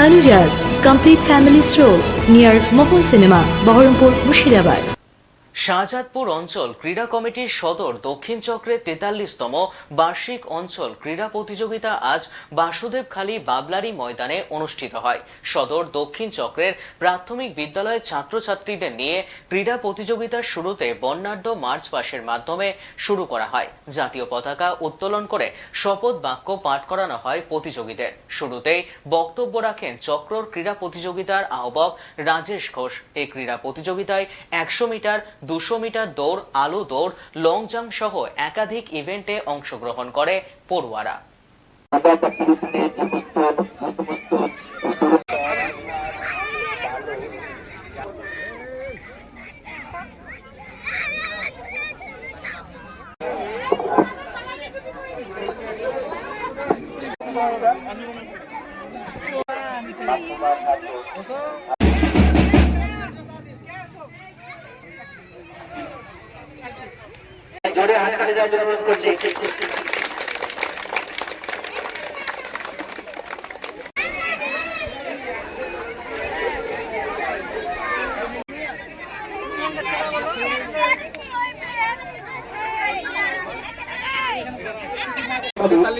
Tanuja's complete family stroll near Mohun Cinema, Baharampur, Mushirabad. Shahzadpur অঞ্চল ক্রীড়া কমিটির সদর দক্ষিণ চক্রের তেতাল্লিশতম বার্ষিক অঞ্চল ক্রীড়া প্রতিযোগিতা আজ বাসুদেবখালী বাবলারি ময়দানে অনুষ্ঠিত হয়। সদর দক্ষিণ চক্রের প্রাথমিক বিদ্যালয়ের ছাত্রছাত্রীদের নিয়ে ক্রীড়া প্রতিযোগিতার শুরুতে বর্ণাঢ্য মার্চ পাসের মাধ্যমে শুরু করা হয়। জাতীয় পতাকা উত্তোলন করে শপথ বাক্য পাঠ করানো হয় প্রতিযোগীদের। শুরুতেই বক্তব্য রাখেন চক্রর ক্রীড়া প্রতিযোগিতার আহ্বক রাজেশ ঘোষ। এই ক্রীড়া প্রতিযোগিতায় একশো মিটার দুশো মিটার দৌড় আলু দৌড় লং জাম্প সহ একাধিক ইভেন্টে অংশগ্রহণ করে পড়ুয়ারা। জোরে হাত তালি দেওয়ার জন্য অনুরোধ করছি। Thank ক্রীড়া প্রতিযোগিতা শুরু হয়েছে কালকে থেকে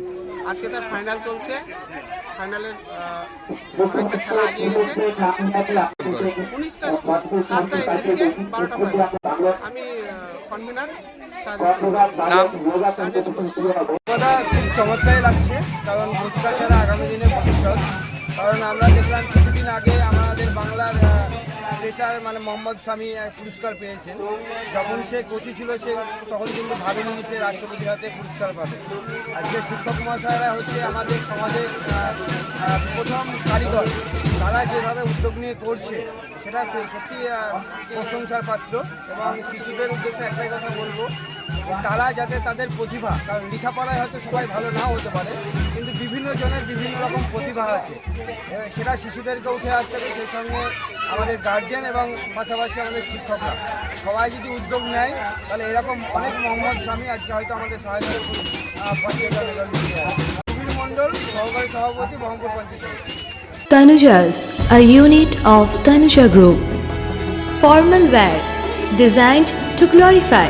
আজকে তার ফাইনাল চলছে। ফাইনালের খেলা গেছে। উনিশটা স্কুল সাতটা এসএসকে বারোটা আমি কনভিনার নাম? কথা খুব চমৎকারই লাগছে কারণ কচিকা ছাড়া আগামী দিনের ভবিষ্যৎ। কারণ আমরা দেখলাম কিছুদিন আগে আমাদের বাংলার পেশার মানে মোহাম্মদ স্বামী পুরস্কার পেয়েছেন। যখন সে কচি ছিল, সে তখন কিন্তু ভাবেনি সে রাষ্ট্রপতির হাতে পুরস্কার পাবে। আজকে শিক্ষক মহাশয়রা হচ্ছে আমাদের সমাজের প্রথম কারিগর। তারা যেভাবে উদ্যোগ নিয়ে করছে, সেটা সত্যি প্রশংসার পাত্র। এবং শিশুদের উদ্দেশ্যে একটাই কথা বলব তারা যাতে তাদের প্রতিভা কারণ লেখাপড়ায় হয়তো সবাই ভালো নাও হতে পারে কিন্তু বিভিন্ন জনের বিভিন্ন রকম প্রতিভা আছে সেটা শিশুদেরকে উঠে আসতে হবে সেই সঙ্গে আমাদের গার্জেন এবং পাশাপাশি আমাদের শিক্ষকরা সবাই যদি উদ্যোগ নেয় তাহলে এরকম অনেক মোহাম্মদ স্বামী আজকে হয়তো আমাদের সহায়তা মণ্ডল সহকারী সভাপতি Baharampur panchayat. Tanuja's, a unit of Tanuja Group. Formal wear, designed to glorify.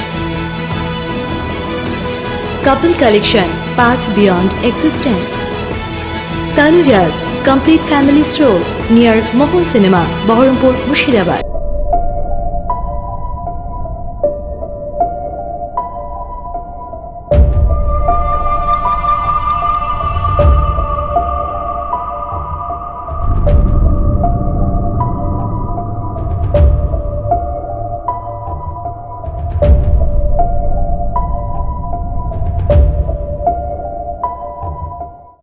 Couple collection, path beyond existence. Tanuja's complete family stroll near Mohun Cinema, Baharampur, Mushirabad.